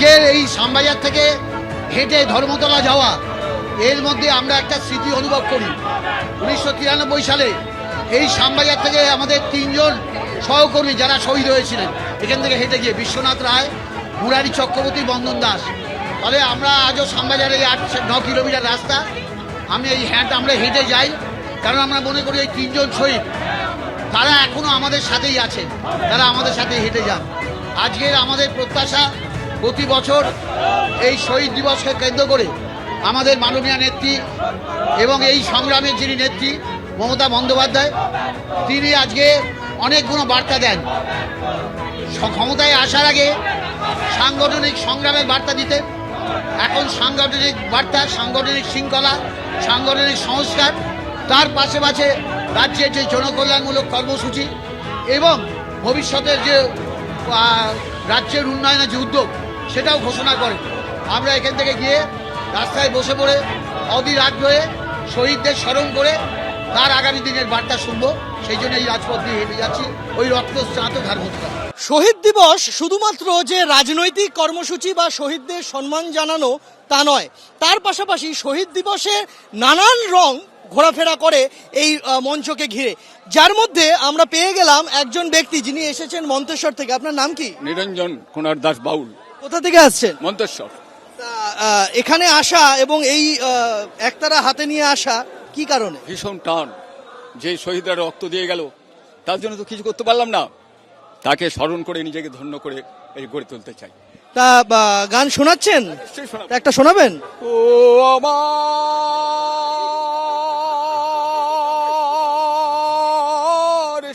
আজকের এই শ্যামবাজার থেকে হেঁটে ধর্মতলা যাওয়া, এর মধ্যে আমরা একটা স্মৃতি অনুভব করি। উনিশশো তিরানব্বই সালে এই শ্যামবাজার থেকে আমাদের তিনজন সহকর্মী যারা শহীদ হয়েছিলেন, এখান থেকে হেঁটে গিয়ে বিশ্বনাথ রায়, মুরারি চক্রবর্তী, বন্দন দাস। ফলে আমরা আজও শ্যামবাজারে আট ন কিলোমিটার রাস্তা। আমি এই হ্যাট আমরা হেঁটে যাই, কারণ আমরা মনে করি এই তিনজন শহীদ, তারা এখনও আমাদের সাথেই আছেন তারা আমাদের সাথে হেঁটে যান। আজকের আমাদের প্রত্যাশা প্রতি বছর এই শহীদ দিবসকে কেন্দ্র করে আমাদের মাননীয় নেত্রী এবং এই সংগ্রামের যিনি নেত্রী, মমতা বন্দ্যোপাধ্যায়, তিনি আজকে অনেকগুলো বার্তা দেন। ক্ষমতায় আসার আগে সাংগঠনিক সংগ্রামের বার্তা দিতেন। এখন সাংগঠনিক বার্তা, সাংগঠনিক শৃঙ্খলা, সাংগঠনিক সংস্কার, তার পাশে পাশে রাজ্যের যে জনকল্যাণমূলক কর্মসূচি এবং ভবিষ্যতের যে রাজ্যের উন্নয়নের যে উদ্যোগ সেটাও ঘোষণা করে। আমরা এখান থেকে গিয়ে রাস্তায় বসে পড়ে অধীর আগ্রহে শহীদদের স্মরণ করে তার আগামী দিনের বার্তা শুনব। সেই জন্য এই রাজপথ দিয়ে হেঁটে যাচ্ছি। ওই রক্তস্নাত ধার্মতা শহীদ দিবস শুধুমাত্র যে রাজনৈতিক কর্মসূচি বা শহীদদের সম্মান জানানো তা নয় তার পাশাপাশি শহীদ দিবসে নানান রং ঘোরাফেরা করে এই মঞ্চকে ঘিরে। যার মধ্যে আমরা পেয়ে গেলাম একজন ব্যক্তি যিনি এসেছেন মন্তেশ্বর থেকে। আপনার নাম কি? নিরঞ্জন কুনার দাস বাউল। কোথা থেকে আসছেন? মন্তেশ্বর। এখানে আসা এবং এই একতারা হাতে নিয়ে আসা কি কারণে? ভীষণ টান। যে শহীদরা রক্ত দিয়ে গেল তার জন্য তো কিছু করতে পারলাম না। তাকে স্মরণ করে নিজেকে ধন্য করে এই গড়ে তুলতে চাই। তা গান শোনাচ্ছেন? শোনাবো। একটা শোনাবেন? ও আমার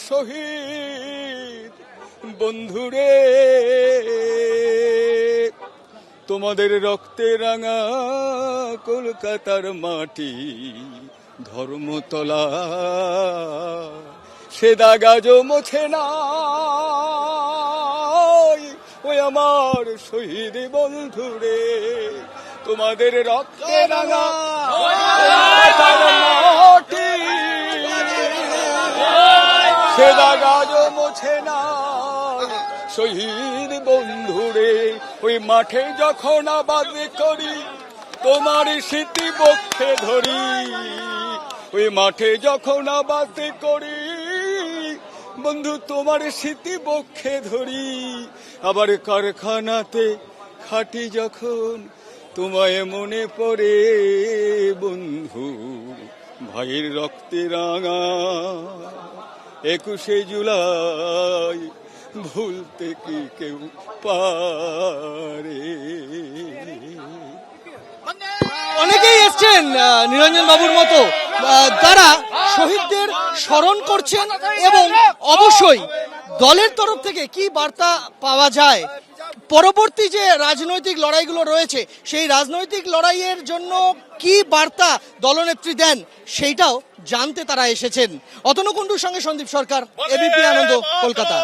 শহীদ বন্ধুরে। তোমাদের রক্তে রাঙা কলকাতার মাটি ধর্মতলা সে দাগাজ মোছে না ওই আমার শহীদ বন্ধুরে। তোমাদের রক্তে রাঙা মাটি, সে দাগাজ মোছে না শহীদ বন্ধুরে, ওই মাঠে যখন আবাদ করি, তোমার স্মৃতি বক্ষে ধরি। ওই মাঠে যখন আবাদ করি, বন্ধু, তোমার স্মৃতি বক্ষে ধরি। আবার কারখানাতে খাটি যখন তোমায় মনে পড়ে, বন্ধু, ভাইয়ের রক্তে রাঙা একুশে জুলাই, ভুলতে কি কেউ পারে? অনেকেই এসছেন নিরঞ্জন বাবুর মতো তারা শহীদদের স্মরণ করছেন এবং অবশ্যই দলের তরফ থেকে কি বার্তা পাওয়া যায় পরবর্তী যে রাজনৈতিক লড়াইগুলো রয়েছে, সেই রাজনৈতিক লড়াইয়ের জন্য কি বার্তা দলনেত্রী দেন, সেইটাও জানতে তারা এসেছেন। অতনুকুণ্ডুর সঙ্গে সন্দীপ সরকার এবিপি আনন্দ, কলকাতা।